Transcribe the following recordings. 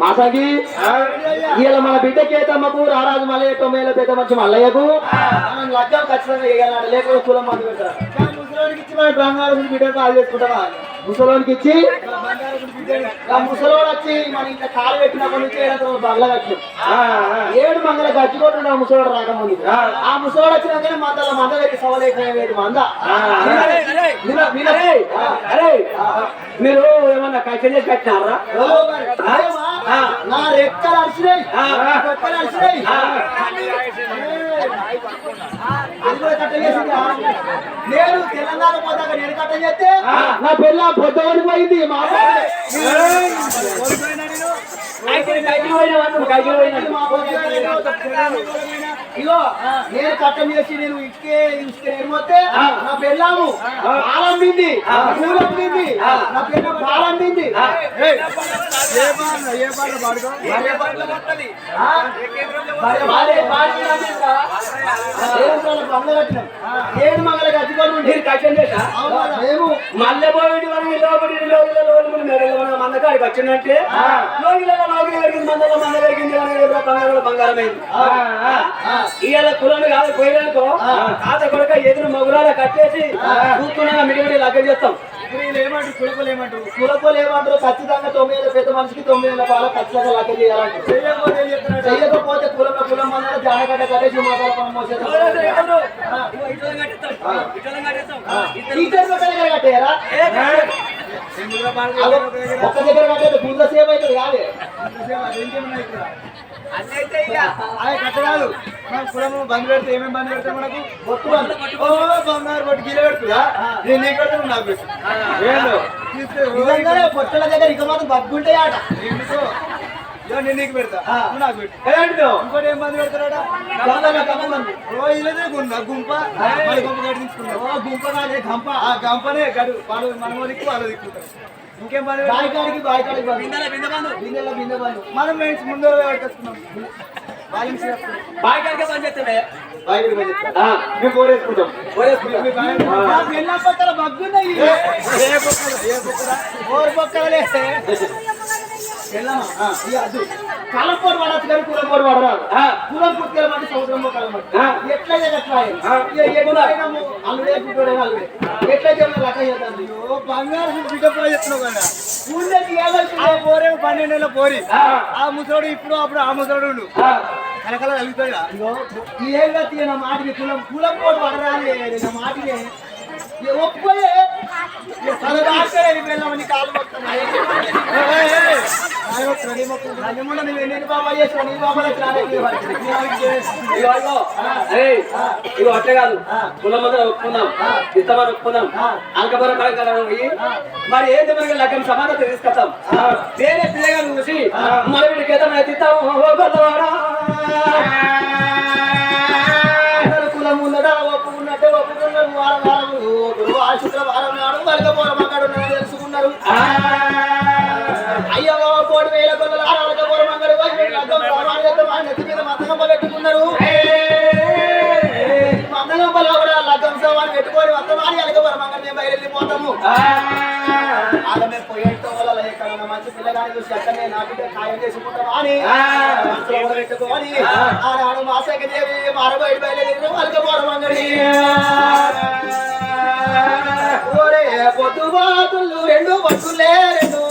మాసాకి? ఇలా మన బిడ్డ కేతమ్మకు రారాజు మల్లయ్య తొమ్మిది పెద్ద మంచి మల్లయ్యకు. మనం లగ్గం ఖచ్చితంగా లేకపోతే కులం మంది పెట్టారు ముసలోనికి ఇచ్చి మన బంగారం బిడ్డ కాల్ చేసుకుంటావా? ముసలోనికి ఇచ్చి? ఆ ముసలోడు వచ్చి మన ఇంట్లో కాలు పెట్టినప్పటి నుంచి ఏడాది బంగ్లా కట్టినాం ఏడు మంగళ గచ్చిపోతుండే ముసలోడు రాకముందు. ఆ. ముసలోడు వచ్చినాకనే మందల మంద పెట్టి సవలేకపోయేది మంద. అరే మీరు ఏమన్నా కట్టెలు చేసి కట్టినారా ఆ, నా రెక్కలు అరిచినాయి. రెక్కలు అరిచినాయి. నేను తెలంగాణ పోతాక నేను కట్ట చేస్తే నా పిల్ల పొద్దుకొని పోయింది మా పోయిన ఇగో నేను కట్టం చేసి నేను ఇసుకే ఇసుకే ఏమొస్తే నా పెళ్ళాము పాలంబింది పూలంబింది నా పిల్ల పాలంబింది ఏ పాట ఏ పాట పాడుకో ఏడు మంగళ గచ్చిపోయి మీరు కట్టెలు చేసా మేము మల్లె పోయి వాళ్ళు లోపడి లోగిల లోపలి మెడల మందకాడికి వచ్చినట్టే లోగిల లోగిల పెరిగింది మందల మంద పెరిగింది బంగారం బంగారం అయింది ఇవాళ కులం కాదు పోయినాకో తాత కొడుక ఎదురు మగులాల కట్టేసి కూర్చున్నా మిడిమిడి లగ్గ చేస్తాం. ఏమంటారు కులపలు ఏమంటారు కులపోలు ఏమంటారు ఖచ్చితంగా తొమ్మిది ఏళ్ళ పెద్ద మనిషికి తొమ్మిది ఏళ్ళ బాల ఖచ్చితంగా లెక్క చేయాలంటారు చేయకపోతే కులంలో కులం అన్నారు జానగడ్డ కట్టేసి అగో, ఒక్క దగ్గర కట్టేది పూజ సేవ అవుతుంది కాదే. అదే కట్టరాదు. మన కులము బంద్ పెడితే ఏమేమి బంద్ పెడతాం మనకు? బొట్టుబంది. ఓ బంగారు పట్టు గిల పెడుతుందా? నేను నీకు పెడతాను నాకు పెట్టు. ఏందో? నిజంగానే పొట్టల దగ్గర ఇక మాత్రం బగ్గుంటాయి ఆట. ఎందుకో? నేను నీకు పెడతా. నాకు పెట్టు. ఇంకోటి ఏం బంద్ ఇల్లదే గుండా గుంప. గుంప ఓ గుంప కాదే గంప. ఆ గంపనే గడు వాళ్ళు మన దిక్కు వాళ్ళు దిక్కుంటారు ఇంకేం పని పెడతాం? బాయికాడికి బాయికాడికి బంధు. బిందెల బిందె బంధు. మనం ముందు పెట్టుకున్నాం బాయికాడికే పని చెప్తా. మేము బగ్గున్నాయి ఏ ఏ. కలపోటు పడచ్చు కానీ పడరాదు కూలం పుట్టుకెళ్ళమంటే సంవత్సరంలో కలమంటే ఎట్లయితే అట్లా ఇక ఎప్పుడైనా అల్లుడే పుట్టుడైనా అల్లుడే. ఎట్లయితే లెక్క చేద్దాం ఓ బంగారు బిడ్డప్పుడు చెప్తున్నావు కదా. ఊళ్ళో తీయాల్సిందే. ఆ పోరే పన్నెండేళ్ళ పోరి. ఆ. ముసలోడు ఇప్పుడు అప్పుడు ఆ ముసలోడు. కలకల కలుగుతాడా ఇగో, ఈ ఏంగా తీయ నా మాటిని కులం కులం పోటు పడరాలే నా ఒప్పుకోలే. ఇగో అట్లే కాదు. కులం మందరం ఒప్పుకుందాం ఇస్తామని ఒప్పుకుందాం అంకపురం కడగలం పోయి మరి ఏంటి మనకి లగ్గం సమానత తీసుకొస్తాం? వేరే పిల్లగా చూసి మన వీడికి ఏదైనా శుక్రవారం నాడు వరకపోరం అక్కడ ఉన్నారని తెలుసుకున్నారు అయ్యో కోటి వేల కొల్లలు ఆ వరకపోరం అంగడి పోయి లగ్గం సామాన్లు చేద్దాం, ఆయన నెత్తి మీద మందగంప పెట్టుకున్నారు మందగంపలో కూడా లగ్గం సామాన్ పెట్టుకొని వస్తామని అలగపురం అంగడి మేము బయలు పిల్లగాని చూసి అక్కడనే నాటితే ఖాయం చేసుకుంటాం అని పెట్టుకొని ఆనాడు దేవి బయలుదేరి అంగడి బాతులు రెండు బతులే రెండు.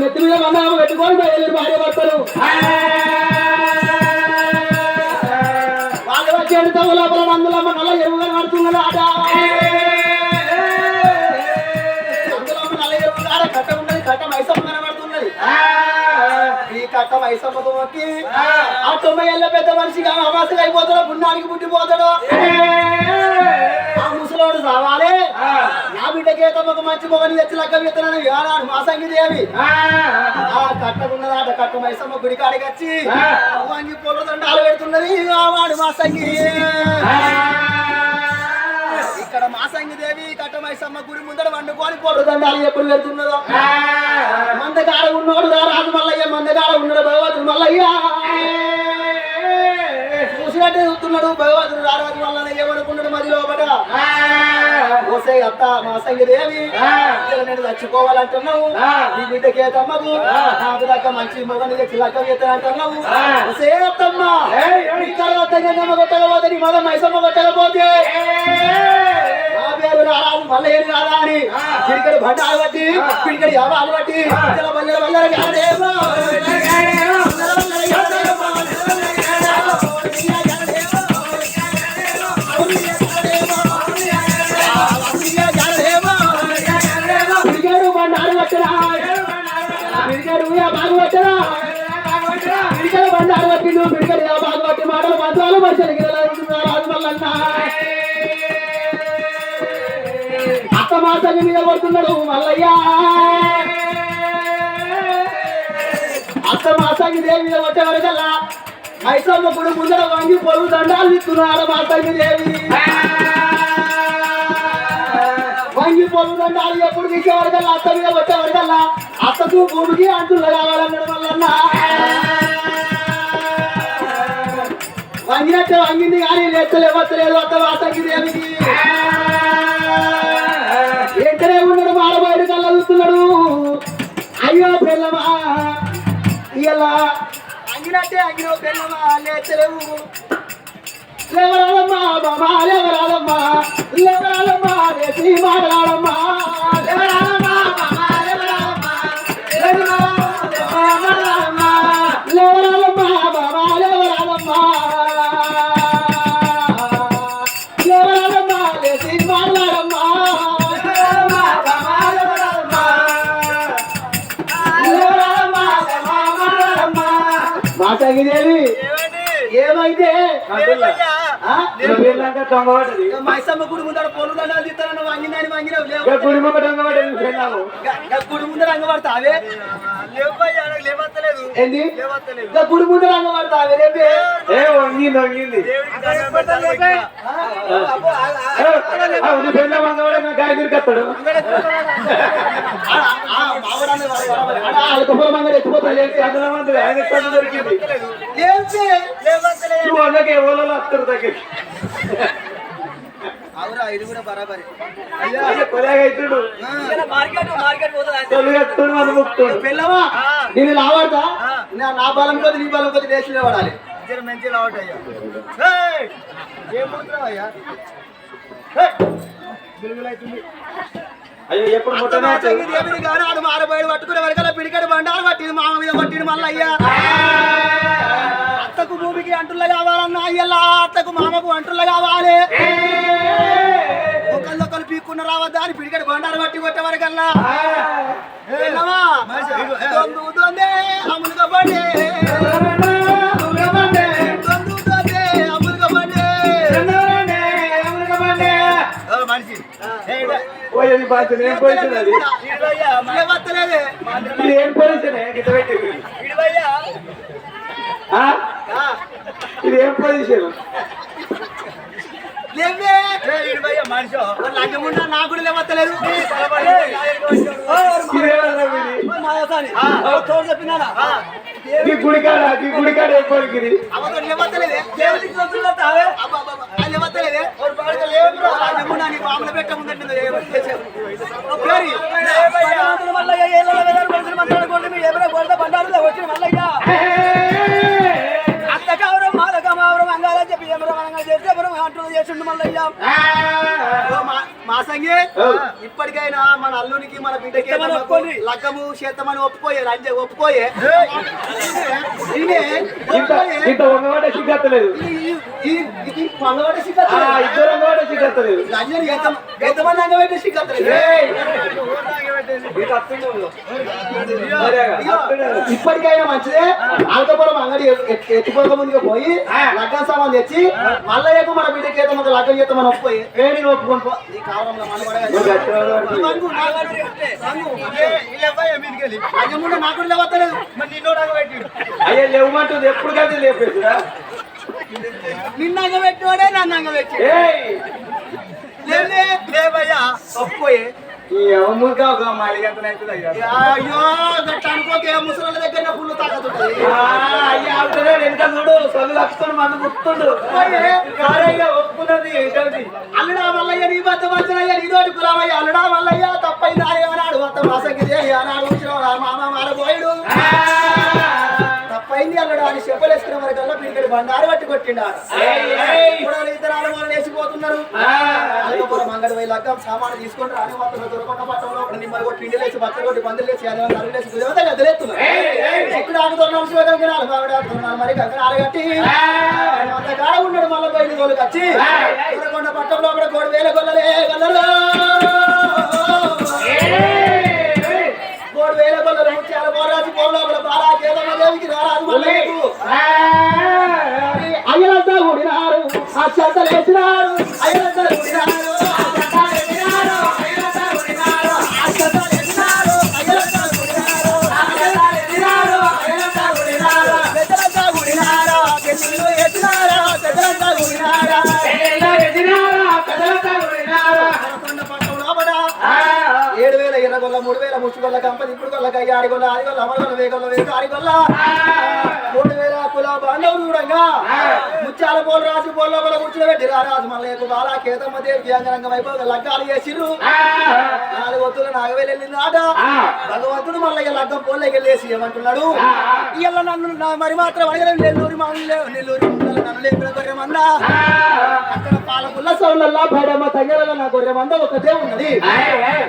నెత్తి మీద వందనాలు పెట్టుకొని బయలుదేరి భార్య భర్తలు వాళ్ళు వచ్చేది తవ్వు లోపల లోపల నల్ల ఎరువుగా నడుతున్నది ఆట నందులమ్మ నల్ల ఎరువుగా కట్ట ఉన్నది కట్ట మైసమ్మ కట్ట మైసమ్మతో వచ్చి ఆ తొంభై ఏళ్ళ పెద్ద మనిషిగా అమాసగా అయిపోతాడో పుణ్యానికి పుట్టిపోతాడో. ఆ ముసలోడు సావాలి నా బిడ్డకే తమకు మంచి మొగని తెచ్చి లెక్క విత్తనాన్ని ఏనాడు మా సంగీదేవి. ఆ. కట్టకున్నదాట కట్ట మైసమ్మ గుడి కాడికి వచ్చి వంగి పొల దండాలు పెడుతున్నది వాడు మా సంగి. ఇక్కడ మా సంగిదేవి కట్ట మైసమ్మ గుడి ముందర వండుకొని పొల దండాలు ఎప్పుడు పెడుతున్నదో. మందగాడ ఉన్నోడు రా రాజు మల్లయ్య మందగాడ ఉన్నాడు భగవంతుడు మల్లయ్య చూసినట్టే చూస్తున్నాడు భగవంతుడు రారాజు మల్లయ్య ఏమనుకున్నాడు మరి లోపల ఓసే అత్త మా సంగదేవి నేను చచ్చిపోవాలంటున్నావు. నీ బిడ్డకి ఏతమ్మకు నాకు దాకా మంచి మొగని తెచ్చి లక్క అంటున్నావు ఓసే అత్తమ్మ తర్వాత కొట్టకపోతే నీ మగ మైసమ్మ కొట్టకపోతే? మల్లయ్య రాదా అని. పిడికడి బండాలు బట్టి పిడికడి యావాలు బట్టి ఇలా మంత్రాలు అత్త మాసని మీద కొడుతున్నాడు మల్లయ్య. అత్త మాసానికి దేవి మీద కొట్టేవరకల్లా మైసమ్మ గుడి ముందర వంగి పొరుగు దండాలు ఇస్తున్నాడు మాసానికి దేవి. వంగి పొరుగు దండాలు ఎప్పుడు తీసేవరకల్లా అత్త మీద కొట్టేవరకల్లా అత్తకు భూమికి అంటులు కావాలన్నాడు మల్లన్న. వంగినట్టే వంగింది కానీ లేచలేవచ్చలేదు అత్త మాసానికి దేవికి ఎక్కడే ఉన్నాడు మాడబోయేడు కల్లా చూస్తున్నాడు. అయ్యో పిల్లమా ఇలా అంగినట్టే అంగినో పిల్లమా లేచలేవు లేవరాలమ్మా బామా లేవరాలమ్మా లేవరాలమ్మా రేసి మాట్లాడమ్మా. లేవరాలమ్మా మా తగిదేవి ఏమైతే మైసమ్మ గుడి ముందర పొలు దండాలు తీస్తానని వంగిందని వంగినావు లేవు. కుటుంబ దొంగవాడది విన్నాము గ- గ గుడి ముందర అంగబడతావే లేవయ్యా లేవత్తలేదు. ఏంది? లేవత్తలేదు. గ గుడి ముందర అంగబడతావే రేపే ఏ వంగింది వంగింది. అవును పెళ్ళ మంగవాడే నా గాయకుడికి వస్తాడు ఆల్కహాల్ మంగళ ఎత్తిపోతాడు అందులో మంది ఆయన కన్ను దొరికింది. నువ్వు వస్తారు దగ్గర అవురా ఇది కూడా బరాబరి. అయ్యా కొలాగా అవుతాడు మార్కెట్ మార్కెట్ పోతుంది తొలి కట్టుడు మన ముక్తుడు పిల్లవా? నేను లావాడతా నా బలం కొద్ది నీ బలం కొద్ది దేశంలో పడాలి. మంచి లావట్ అయ్యా ఏం పోతున్నావయ్యా అయ్యో? ఎప్పుడు ముట్టనే దేవుని గారు? ఆడు మారబోయాడు పట్టుకునే పిడికడు బండాలు పట్టింది మామ మీద పట్టింది మల్లయ్యా. అత్తకు భూమికి కావాలన్నా అయ్యల్లా మామకు అంటుల్ల కావాలి. ఒకళ్ళొకళ్ళు పీక్కున్న రావద్దా అని పిడికడు బండారు పట్టి కొట్టే వరకల్లా. పడే పోయేది బాధ్యత ఏం గిట్ట పెట్టి ఆ? ఇది ఏం పొజిషన్ గుడికాడ గుడికాడ ఏం పొలికిది అవతల నీ పాములు పెట్ట ముందంటే మాసంగి ఇప్పటికైనా మన అల్లునికి మన బిడ్డకి. లగ్గము చేత్తమని ఒప్పుకోయే లంజ ఒప్పుకోయే. ఇంత ఇద్దరు వంగవాడ సిగ్గత్తలేదు ఇప్పటికైనా మంచిదే. అల్కపురం అంగడి ఎత్- ఎత్తుకోక ముందుగా పోయి లగ్గం సామాన్ తెచ్చి మల్లయ్యకు మన బిడ్డకి ఏదో ఒక లగ్గం చేద్దాం మనం ఒప్పుకోయి వేడి ఒప్పుకొని పో. నీ కావాలంలో మళ్ళీ కూడా నువ్వు గట్టిగా పడుతుంది. వంగు, నా వంగు, వంగు. లగ్గం ఉంటే నాకు కూడా లేవత్తలేదు. మరి నిన్నోడు అంగబెట్టిండు. అయ్యా లేవమంటుంది. ఎప్పుడు కలిసి లేపేస్తురా నిన్న అంగబెట్టినోడే నన్ను లేవయ్యా ఒప్పుకోయే అవుతుంది అయ్యో? గట్ట అనుకోకే ముసలి దగ్గర ఫుల్ తాకతుంటది అయ్యా అవుతుందే వెనక చూడు సొల్లు లక్షణ మంది గుర్తుండు. ఒప్పుకున్నది ఏంటది? అల్లుడా మల్లయ్య నీ బద్ద మంచనయ్య నీ తోటి కులమయ్య. అల్లుడా మల్లయ్య తప్పైంది అన్నాడు మొత్తం అన్నాడు కూర్చున్నాడు మామ మారబోయుడు అల్లుడా అని చెప్పలేసుకున్న వరకల్లా పిడికడి బండారు పట్టి కొట్టిండు ఇద్దరు ఆడవాళ్ళు అంగడి పోయి లగ్గం సామాను తీసుకొని రాని మొత్తం దొరకొండ పట్టణంలో ఒకటి నిమ్మలు కొట్టి ఇండి లేచి బట్టలు కొట్టి బందులు లేచి నలుగు లేచి కుదిరితే గదిలేస్తున్నారు ఇక్కడ ఆగుతున్నాం శివగంగనాలు బావిడ ఆగుతున్నాను మరి గంగనాలు కట్టి. అంత కాడ ఉన్నాడు మళ్ళీ బయట వచ్చి దొరకొండ పట్టణంలో కూడా కోడి వేల గొల్లలే. అయ్యలంతా కూడినారు ఆ చెత్త లేచినారు అయ్యలంతా మూడు వేల ముచ్చు కంపెనీ ఇప్పుడు గొల్ల కయ్య ఆడి గొల్ల ఆడి గొల్ల అమర గొల్ల వేగొల్ల వేగ ఆడి గొల్ల మూడు వేల కుల బాంధవులు చూడంగా ముత్యాల పోలు రాజు పోల లోపల కూర్చోబెట్టి రారాజు మల్లయ్యకు బాలా కేతమ్మ దేవి అంగరంగం అయిపోయి లగ్గాలు చేసిర్రు. నాలుగు వత్తులు నాగవేలు వెళ్ళింది ఆట. భగవంతుడు మల్లయ్య లగ్గం పోలేకి వెళ్ళేసి ఏమంటున్నాడు? ఇయ్యాల నన్ను మరి మాత్రం అడగలేదు నెల్లూరి మా నెల్లూరి నన్ను లేపిన గొర్రె మంద అక్కడ పాలకుల్ల సౌలల్లా పడమ తగ్గల నా గొర్రె మంద ఒకటే ఉన్నది.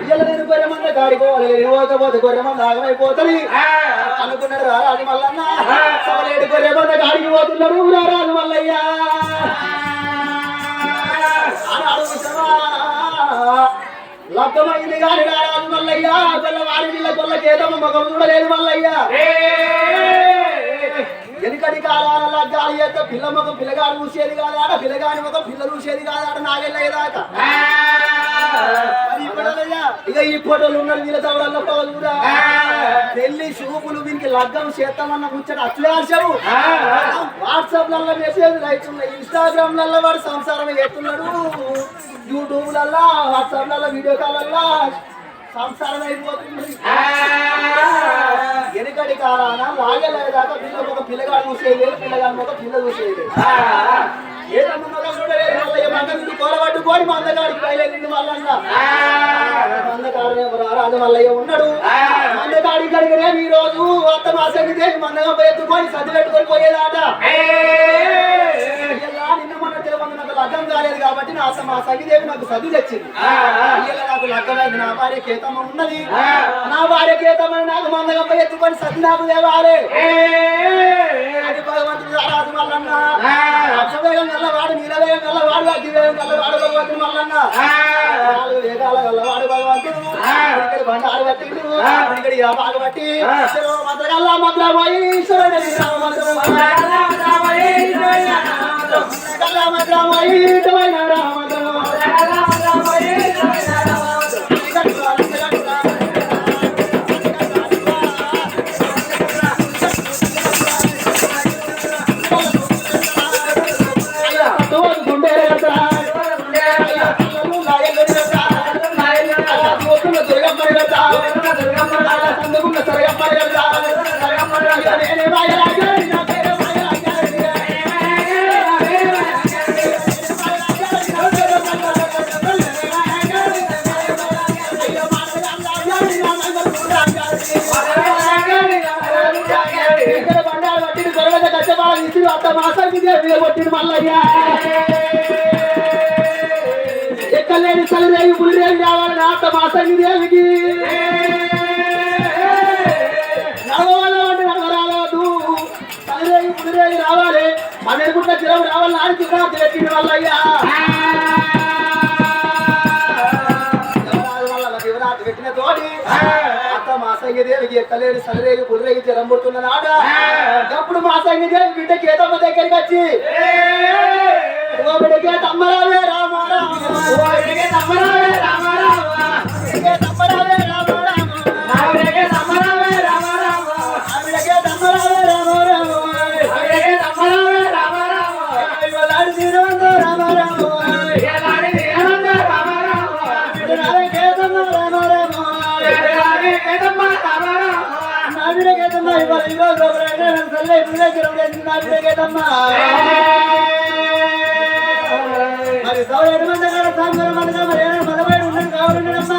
ఇయ్యాల నేను గొర్రె మంద గాడిపోవాలి పోకపోతే గొర్రె మంద ఆగమైపోతుంది అనుకున్నాడు రారాజు మల్లన్న. సవలేడు గొర్రె మంద గాడికి పోతున్నాడు రారాజు మల్లయ్య. లగ్గమైంది గాని రారాజు మల్లయ్య గొల్ల వారి వీళ్ళ గొల్ల కేదమ్మ మగం చూడలేదు మల్లయ్య వెనుకటి కాలాల లగ్గాలి యొక్క పిల్ల మగం పిల్లగాడు చూసేది కాదాడ పిల్లగాని మగం పిల్ల చూసేది కాదాడ నాగెళ్ళయ్యేదాకా ఫోటోలు ఉన్నారు వీళ్ళ చవడల్లో పగలు కూడా పెళ్ళి చూపులు వీనికి లగ్గం చేస్తామన్న ముచ్చట అట్లే ఆశావు వాట్సాప్లలో మెసేజ్ అవుతున్నాయి ఇన్స్టాగ్రామ్లలో వాడు సంసారం ఎత్తున్నాడు యూట్యూబ్ లల్లో వాట్సాప్లలో వీడియో కాలల్లో సంసారం అయిపోతుంది. వెనుకటి కాలాన లాగలేదాకా పిల్ల ఒక పిల్లగాడు చూసేది పిల్లగాడు ఒక పిల్ల చూసేది మగం చూడలేదు మళ్ళీ మందగాడికి బయలుదేరింది మందగాడు ఉన్నాడు. మందగాడి ఈ రోజు అత్త మాసకి దేవి మందగా ఎత్తుకొని సర్ది పెట్టుకొని పోయేదాట ఇలా నిన్న మొన్న తెలియదు నాకు లగ్గం కాలేదు కాబట్టి నా మా సగిదేవి నాకు చదువు తెచ్చింది. నాకు లగ్గమైంది. నా భార్య కేతమ్మ ఉన్నది. నా భార్య కేతమ్మ నాకు మందగా ఎత్తుకొని సర్ది నాకు దేవాలి అది భగవంతుడు మల్లన్న అక్షవేగం గల్లవాడు నీలవేగం గల్లవాడు అగ్గివేగం గల్లవాడు భగవంతుడు మల్లన్న నాలుగు వేగాల గల్లవాడు భగవంతుడు. ఇక్కడ బండారు పట్టిండు పట్టి ఈశ్వరుడు రామ రామ రామ ఇటువైన రామ దేవికి నడవరాదు తలరేగి పుదిరేగి రావాలి. మన ఎదుగుంట చిరవు రావాలి నాని చిన్న తెచ్చిన వల్లయ్యా పెట్టిన తోడి అత్త మాసంగి దేవికి ఎక్కలేని సలరేగి పుదిరేగి చిరం పుడుతున్న నాడ. అప్పుడు మాసంగి దేవి బిడ్డ కేతమ్మ దగ్గరికి వచ్చి ఓ బిడ్డకే తమ్మరావే రామారామ ఓ బిడ్డకే తమ్మరావే గోపురైనా సల్లే ఇప్పుడు గిరవలేదు నా బిడ్డకేతమ్మ మరి సౌరేడు మంది అక్కడ సాయంత్రం మందిగా మరి ఏమైనా మలబడి ఉండదు కావాలండమ్మా మరి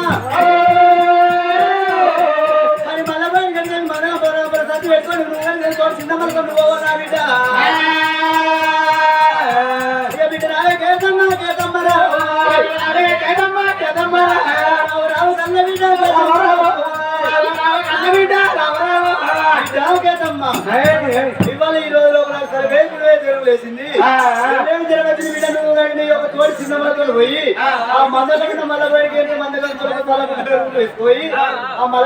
ఇవాళ ఈ రోజు లోపల సరే వేసుకునే తెలుగు లేచింది. ఏం జరగదు బిడ్డ నువ్వు కానీ ఒక తోటి చిన్న మనతో పోయి ఆ మందకుండా మళ్ళీ పోయి పోయి ఆ మల